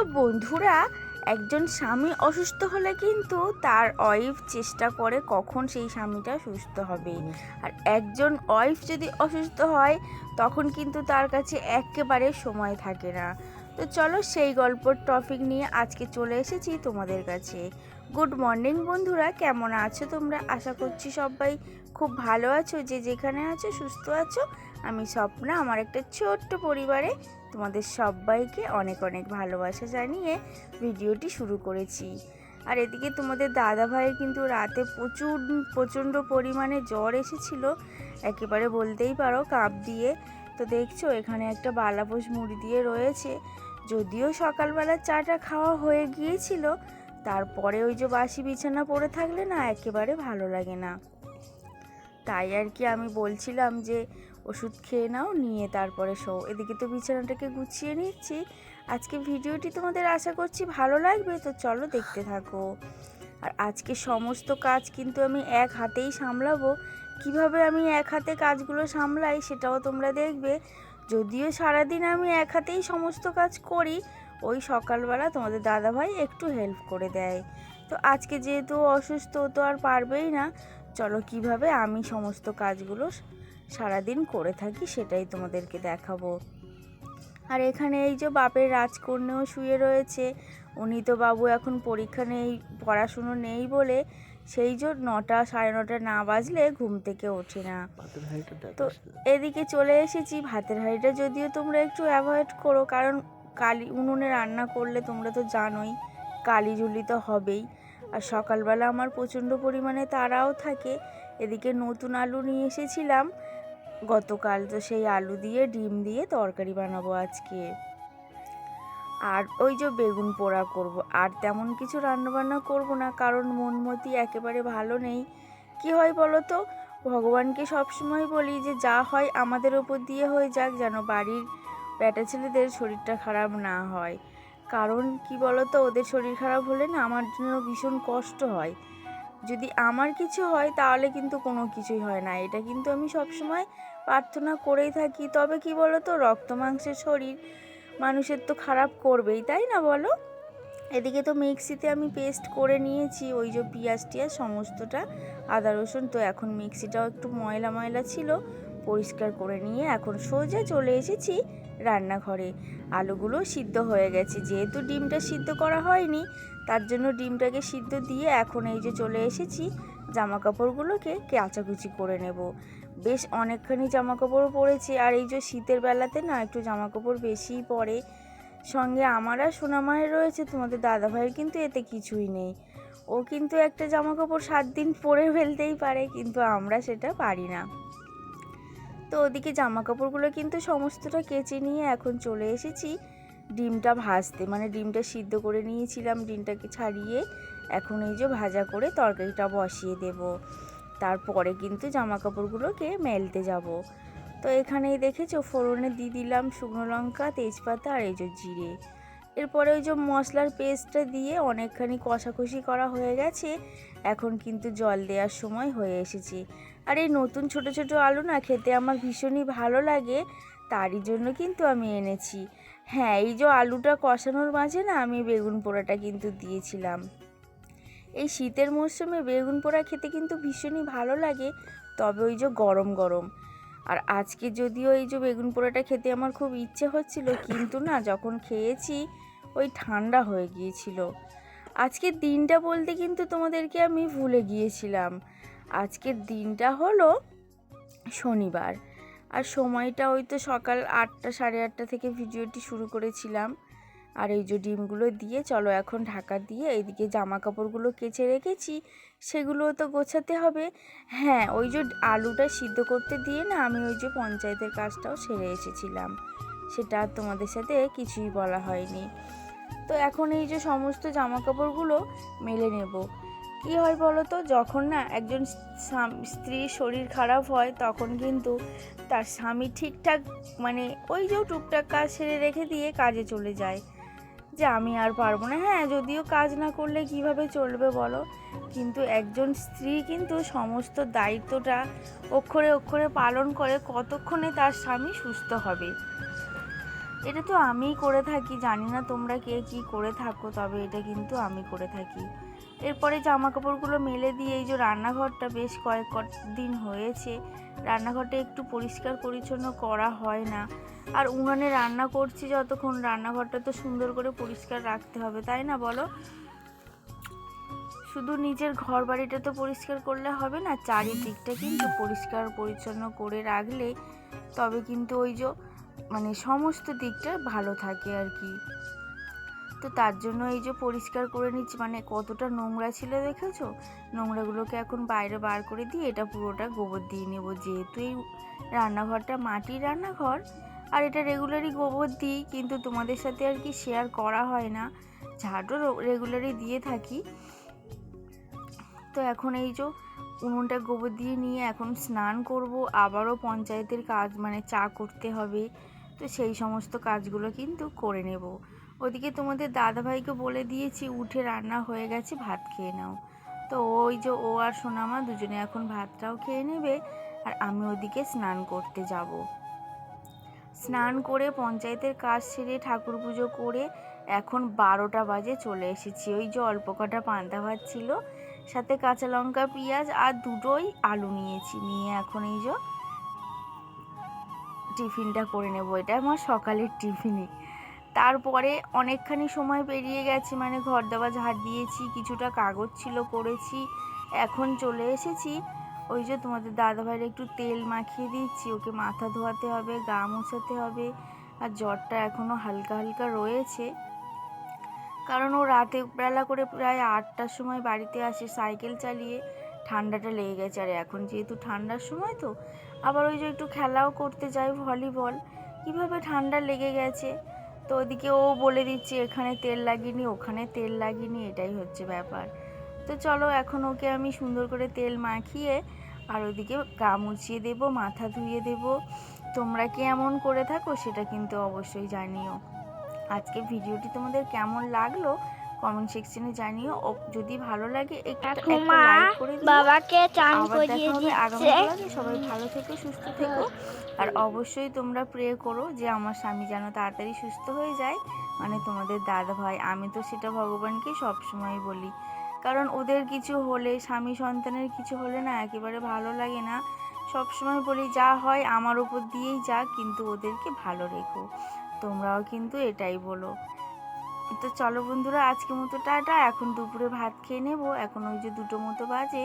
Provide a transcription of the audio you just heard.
তো বন্ধুরা একজন স্বামী অসুস্থ হলে কিন্তু তার ওয়াইফ চেষ্টা করে কখন সেই স্বামীটা সুস্থ হবে। আর একজন ওয়াইফ যদি অসুস্থ হয় তখন কিন্তু তার কাছে একেবারে সময় থাকে না। তো চলো সেই গল্পর টপিক নিয়ে আজকে চলে এসেছি তোমাদের কাছে। গুড মর্নিং বন্ধুরা কেমন আছো তোমরা? আশা করছি সবাই খুব ভালো আছো। যে যেখানে আছো সুস্থ আছো। আমি স্বপ্না আমার একটা ছোট্ট পরিবারে তোমাদের সবাইকে অনেক অনেক ভালোবাসা জানিয়ে ভিডিওটি শুরু করেছি। আর এদিকে তোমাদের দাদা ভাইয়ের কিন্তু রাতে প্রচুর, প্রচণ্ড পরিমাণে জ্বর এসেছিল। একেবারে বলতেই পারো কাপ দিয়ে। তো দেখছ, এখানে একটা বালাপোষ মুড়ি দিয়ে রয়েছে। যদিও সকালবেলা চাটা খাওয়া হয়ে গিয়েছিল, তারপরে ওই যে বাসি বিছানা পড়ে থাকলে না একেবারে ভালো লাগে না। তাই আর কি আমি বলছিলাম যে ওষুধ খেয়ে নাও, নিয়ে তারপরে শো। এদিকে তো বিছানাটাকে গুছিয়ে নিচ্ছি। আজকে ভিডিওটি তোমাদের আশা করছি ভালো লাগবে, তো চলো দেখতে থাকো। আর আজকে সমস্ত কাজ কিন্তু আমি এক হাতেই সামলাবো। কীভাবে আমি এক হাতে কাজগুলো সামলাই সেটাও তোমরা দেখবে। যদিও সারাদিন আমি এক হাতেই সমস্ত কাজ করি, ওই সকালবেলা তোমাদের দাদাভাই একটু হেল্প করে দেয়। তো আজকে যেহেতু অসুস্থ, তো আর পারবেই না। চলো কীভাবে আমি সমস্ত কাজগুলো সারাদিন করে থাকি সেটাই তোমাদেরকে দেখাবো। আর এখানে এই যে বাপের রাজকন্যাও শুয়ে রয়েছে উনি তো বাবু এখন পরীক্ষা নেই পড়াশুনো নেই বলে সেই যে নটা সাড়ে নটা না বাজলে ঘুম থেকে ওঠে না। তো এদিকে চলে এসেছি ভাতের হাঁড়িটা যদিও তোমরা একটু অ্যাভয়েড করো কারণ কালি উনুনে রান্না করলে তোমরা তো জানোই কালি ঝুলি তো হবেই। আর সকালবেলা আমার প্রচণ্ড পরিমাণে তারাও থাকে এদিকে নতুন আলু নিয়ে এসেছিলাম গতকাল তো সেই আলু দিয়ে, ডিম দিয়ে তরকারি বানাবো আজকে। আর ওই যে বেগুন পোড়া করব, আর তেমন কিছু রান্নাবান্না করব না, কারণ মনমতি একেবারে ভালো নেই। কি হয় বলো তো? ভগবানকে সবসময় বলি যে যা হয় আমাদের ওপর দিয়ে হয়ে যাক, যেন বাড়ির বেটা ছেলেদের শরীরটা খারাপ না হয়। কারণ কি বলো তো? ওদের শরীর খারাপ হলে না আমার জন্য ভীষণ কষ্ট হয়। যদি আমার কিছু হয়, তাহলে কিন্তু কোনো কিছুই হয় না। এটা কিন্তু আমি সবসময় প্রার্থনা করেই থাকি। তবে কি বলো তো রক্ত মাংসের শরীর মানুষের তো খারাপ করবেই, তাই না বলো? এদিকে তো মিক্সিতে আমি পেস্ট করে নিয়েছি, ওই যে পেঁয়াজ টিয়াজ সমস্তটা। আদা, রসুন তো এখন মিক্সিটাও একটু ময়লা ময়লা ছিল, পরিষ্কার করে নিয়ে এখন সোজা চলে এসেছি রান্নাঘরে। আলুগুলো সিদ্ধ হয়ে গেছে। যেহেতু ডিমটা সিদ্ধ করা হয়নি তার জন্য ডিমটাকে সিদ্ধ দিয়ে এখন এই যে চলে এসেছি জামা কাপড়গুলোকে কাচাকুচি করে নেব। বেশ অনেকখানি জামা কাপড় পরেছে, আর এই যে শীতের বেলাতে না একটু জামা কাপড় বেশিই পরে। সঙ্গে আমার আর সোনামায়ের রয়েছে, তোমাদের দাদাভাইয়ের কিন্তু এতে কিছুই নেই। ও কিন্তু একটা জামা কাপড় সাত দিন পরে ফেলতেই পারে, কিন্তু আমরা সেটা পারি না। তো ওদিকে জামা কাপড়গুলো কিন্তু সমস্তটা কেচে নিয়ে এখন চলে এসেছি। ডিমটা ভাজতে মানে ডিমটা সিদ্ধ করে নিয়েছিলাম, ডিমটাকে ছাড়িয়ে এখন এই যে ভাজা করে তরকারিটা বসিয়ে দেব। তারপরে কিন্তু জামা কাপড়গুলোকে মেলতে যাব। তো এখানেই দেখেছ, ফোড়নে দিয়ে দিলাম শুকনো লঙ্কা, তেজপাতা আর এই যে জিরে। এরপরে ওই যে মশলার পেস্টটা দিয়ে অনেকখানি কষাকষি করা হয়ে গেছে, এখন কিন্তু জল দেওয়ার সময় হয়ে এসেছে। আর এই নতুন ছোট ছোট আলু না খেতে আমার ভীষণই ভালো লাগে, তারই জন্য কিন্তু আমি এনেছি। হ্যাঁ এই যে আলুটা কষানোর মাঝে না আমি বেগুন পোড়াটা কিন্তু দিয়েছিলাম। এই শীতের মরশুমে বেগুন পোড়া খেতে কিন্তু ভীষণই ভালো লাগে, তবে ওই যে গরম গরম। আর আজকে যদিও এই যে বেগুন পোড়াটা খেতে আমার খুব ইচ্ছে হচ্ছিল, কিন্তু না যখন খেয়েছি ওই ঠান্ডা হয়ে গিয়েছিল। আজকের দিনটা বলতে কিন্তু তোমাদেরকে আমি ভুলে গিয়েছিলাম। আজকের দিনটা হলো শনিবার। আর সময়টা ওই তো সকাল আটটা, সাড়ে আটটা থেকে ভিডিওটি শুরু করেছিলাম। আর এই যে ডিমগুলো দিয়ে চলো এখন ঢাকা দিয়ে এইদিকে জামা কাপড়গুলো কেচে রেখেছি সেগুলো তো গোছাতে হবে। হ্যাঁ ওই যে আলুটা সিদ্ধ করতে দিয়ে না আমি ওই যে পঞ্চায়েতের কাজটাও সেরে এসেছিলাম। সেটা তোমাদের সাথে কিছুই বলা হয়নি। তো এখন এই যে সমস্ত জামা কাপড়গুলো মেলে নেব। কি হয় বলো তো? যখন না একজন স্ত্রীর শরীর খারাপ হয়, তখন কিন্তু তার স্বামী ঠিকঠাক মানে ওই যে টুকটাক কাজ সেরে রেখে দিয়ে কাজে চলে যায়। যে আমি আর পারব না। হ্যাঁ যদিও কাজ না করলে কীভাবে চলবে বলো? কিন্তু একজন স্ত্রী কিন্তু সমস্ত দায়িত্বটা অক্ষরে অক্ষরে পালন করে, কতক্ষণে তার স্বামী সুস্থ হবে? এটা তো আমিই করে থাকি। জানি না তোমরা কে কি করে থাকো, তবে এটা কিন্তু আমি করে থাকি। এরপরে জামা কাপড়গুলো মেলে দিয়ে এই যে রান্নাঘরটা বেশ কয়েক দিন হয়েছে। রান্নাঘরটা একটু পরিষ্কার পরিচ্ছন্ন করা হয় না। আর উনানে রান্না করছি যতক্ষণ, রান্নাঘরটা তো সুন্দর করে পরিষ্কার রাখতে হবে, তাই না বলো? শুধু নিজের ঘর বাড়িটা তো পরিষ্কার করলে হবে না, চারিদিকটা কিন্তু পরিষ্কার পরিচ্ছন্ন করে রাখলে তবে কিন্তু ওই যে মানে সমস্ত দিকটা ভালো থাকে আর কি। তো তার জন্য এই যে পরিষ্কার করে নিচ্ছি মানে কতটা নোংরা ছিল দেখেছ? নোংরাগুলোকে এখন বাইরে বার করে দিয়ে এটা পুরোটা গোবর দিয়ে নেব। যেহেতু এই রান্নাঘরটা মাটির রান্নাঘর, আর এটা রেগুলারই গোবর দিই, কিন্তু তোমাদের সাথে আর কি শেয়ার করা হয় না। ঝাড়ও রেগুলারই দিয়ে থাকি। তো এখন এই যে উনুনটা গোবর দিয়ে নিয়ে এখন স্নান করব। আবারও পঞ্চায়েতের কাজ মানে চা করতে হবে। তো সেই সমস্ত কাজগুলো কিন্তু করে নেব। ওদিকে তোমাদের দাদাভাইকে বলে দিয়েছি, উঠে রান্না হয়ে গেছে, ভাত খেয়ে নাও। তো ওই যে ও আর সোনামা দুজনে এখন ভাতটাও খেয়ে নেবে, আর আমি ওদিকে স্নান করতে যাব। স্নান করে পঞ্চায়েতের কাজ সেরে ঠাকুর পুজো করে এখন বারোটা বাজে চলে এসেছি। ওই যে অল্প কটা পান্তা ভাত ছিল, সাথে কাঁচা লঙ্কা, পেঁয়াজ আর দুটোই আলু নিয়েছি। নিয়ে এখন এই যে টিফিনটা করে নেব। এটা আমার সকালের টিফিনে তারপরে অনেকখানি সময় পেরিয়ে গেছে মানে ঘর দেওয়া ঝাড় দিয়েছি, কিছুটা কাগজ ছিল করেছি এখন চলে এসেছি। ওই যে তোমাদের দাদাভাইয়ের একটু তেল মাখিয়ে দিচ্ছি, ওকে মাথা ধোয়াতে হবে, গা মোছাতে হবে, আর জ্বরটা এখনও হালকা হালকা রয়েছে। কারণ ও রাতে বেলা করে প্রায় আটটার সময় বাড়িতে আসে সাইকেল চালিয়ে, ঠান্ডাটা লেগে গেছে। আর এখন যেহেতু ঠান্ডার সময় তো, আবার ওই যে একটু খেলাও করতে যাই ভলিবল, কীভাবে ঠান্ডা লেগে গেছে? তো ওদিকে ও বলে দিচ্ছে, এখানে তেল লাগিনি, ওখানে তেল লাগিনি। এটাই হচ্ছে ব্যাপার। তো চলো এখন ওকে আমি সুন্দর করে তেল মাখিয়ে আর ওদিকে গা মুছিয়ে দেবো, মাথা ধুয়ে দেবো। তোমরা কেমন করে থাকো সেটা কিন্তু অবশ্যই জানিও। আজকে ভিডিওটি তোমাদের কেমন লাগল কমেন্ট সেকশনে জানিও। ও যদি ভালো লাগে একটু লাইক করে বাবাকে চান করিয়ে দিচ্ছে। সবাই ভালো থেকো সুস্থ থেকো। আর অবশ্যই তোমরা প্রে করো যে আমার স্বামী যেন তাড়াতাড়ি সুস্থ হয়ে যায়। মানে তোমাদের দাদা ভাই আমি তো সেটা ভগবানকে সবসময় বলি। কারণ ওদের কিছু হলে স্বামী সন্তানের কিছু হলে না একেবারে ভালো লাগে না। সবসময় বলি যা হয় আমার উপর দিয়েই যা কিন্তু ওদেরকে ভালো রেখো। তোমরাও কিন্তু এটাই বলো। তো চলো বন্ধুরা আজকে মতো টাটা। এখন দুপুরে ভাত খেয়ে নেব। এখন ওই যে দুটো মতো বাজে।